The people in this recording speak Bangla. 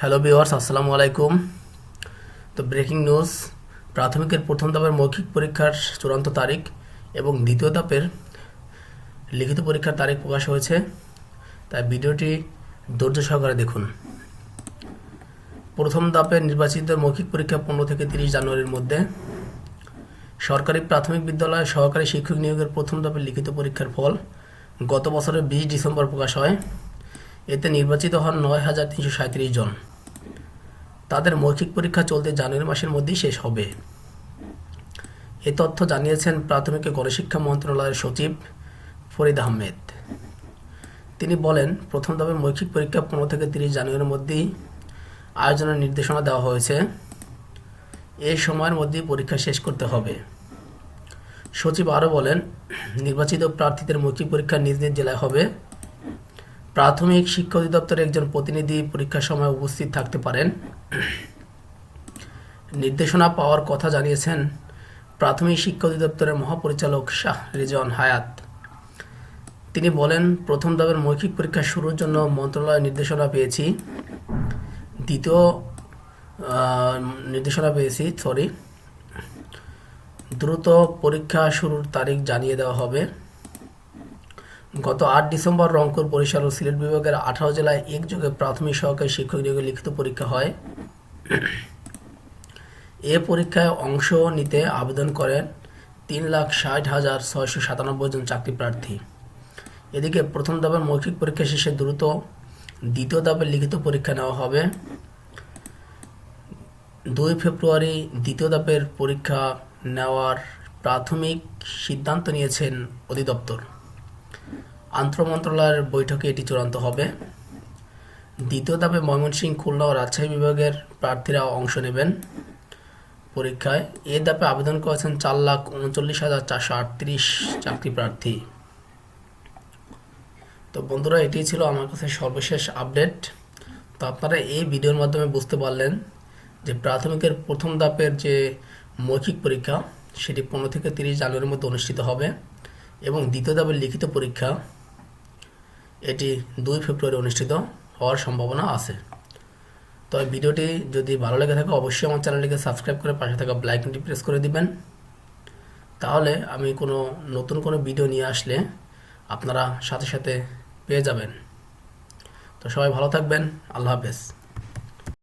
হ্যালো ভিওয়ার্স আসসালামু আলাইকুম। তো ব্রেকিং নিউজ প্রাথমিকের প্রথম ধাপের মৌখিক পরীক্ষার চূড়ান্ত তারিখ এবং দ্বিতীয় ধাপের লিখিত পরীক্ষার তারিখ প্রকাশ হয়েছে, তাই ভিডিওটি ধৈর্য সহকারে দেখুন। প্রথম ধাপের নির্বাচিত মৌখিক পরীক্ষা পনেরো থেকে তিরিশ জানুয়ারির মধ্যে, সরকারি প্রাথমিক বিদ্যালয়ে সহকারী শিক্ষক নিয়োগের প্রথম ধাপের লিখিত পরীক্ষার ফল গত বছরের বিশ ডিসেম্বর প্রকাশ হয়। এতে নির্বাচিত হন নয় হাজার তিনশো সাঁত্রিশ জন। তাদের মৌখিক পরীক্ষা চলতে জানুয়ারি মাসের মধ্যেই শেষ হবে। এ তথ্য জানিয়েছেন প্রাথমিক গণশিক্ষা মন্ত্রণালয়ের সচিব ফরিদ আহমেদ। তিনি বলেন, প্রথম ধাপে মৌখিক পরীক্ষা পনেরো থেকে তিরিশ জানুয়ারির মধ্যেই আয়োজনের নির্দেশনা দেওয়া হয়েছে। এই সময়ের মধ্যেই পরীক্ষা শেষ করতে হবে। সচিব আরও বলেন, নির্বাচিত প্রার্থীদের মৌখিক পরীক্ষা নিজ নিজ জেলায় হবে। প্রাথমিক শিক্ষা অধিদপ্তরের একজন প্রতিনিধি পরীক্ষার সময় উপস্থিত থাকতে পারেন। নির্দেশনা পাওয়ার কথা জানিয়েছেন প্রাথমিক শিক্ষা অধিদপ্তরের মহাপরিচালক শাহ রেজন হায়াত। তিনি বলেন, প্রথম ধাপের মৌখিক পরীক্ষা শুরুর জন্য মন্ত্রণালয় নির্দেশনা পেয়েছি। দ্বিতীয় নির্দেশনা পেয়েছি সরি দ্রুত পরীক্ষা শুরুর তারিখ জানিয়ে দেওয়া হবে। গত আট ডিসেম্বর রংপুর বরিশাল ও সিলেট বিভাগের আঠারো জেলায় একযোগে প্রাথমিক সহকারী শিক্ষক নিয়োগের লিখিত পরীক্ষা হয়। এ পরীক্ষায় অংশ নিতে আবেদন করেন তিন লাখ ষাট হাজার ছয়শো সাতানব্বই জন চাকরি প্রার্থী। এদিকে প্রথম ধাপের মৌখিক পরীক্ষা শেষে দ্রুত দ্বিতীয় ধাপের লিখিত পরীক্ষা নেওয়া হবে। দুই ফেব্রুয়ারি দ্বিতীয় ধাপের পরীক্ষা নেওয়ার প্রাথমিক সিদ্ধান্ত নিয়েছেন অধিদপ্তর। আন্তঃমন্ত্রণালয়ের বৈঠকে এটি চূড়ান্ত হবে। দ্বিতীয় ধাপে ময়মনসিংহ খুলনা ও রাজশাহী বিভাগের প্রার্থীরা অংশ নেবেন। পরীক্ষায় এ ধাপে আবেদন করেছেন চার লাখ উনচল্লিশ হাজার চারশো আটত্রিশ চাকরি প্রার্থী। তো বন্ধুরা, এটি ছিল আমার কাছে সর্বশেষ আপডেট। তো আপনারা এই ভিডিওর মাধ্যমে বুঝতে পারলেন যে প্রাথমিকের প্রথম ধাপের যে মৌখিক পরীক্ষা, সেটি পনেরো থেকে তিরিশ জানুয়ারির মধ্যে অনুষ্ঠিত হবে এবং দ্বিতীয় ধাপের লিখিত পরীক্ষা এটি দুই ফেব্রুয়ারি অনুষ্ঠিত হওয়ার সম্ভাবনা আছে। তবে ভিডিওটি যদি ভালো লেগে থাকে, অবশ্যই আমার চ্যানেলটিকে সাবস্ক্রাইব করে পাশে থাকা ব্লাইকনটি প্রেস করে দিবেন। তাহলে আমি কোনো নতুন কোনো ভিডিও নিয়ে আসলে আপনারা সাথে সাথে পেয়ে যাবেন। তো সবাই ভালো থাকবেন। আল্লাহ হাফেজ।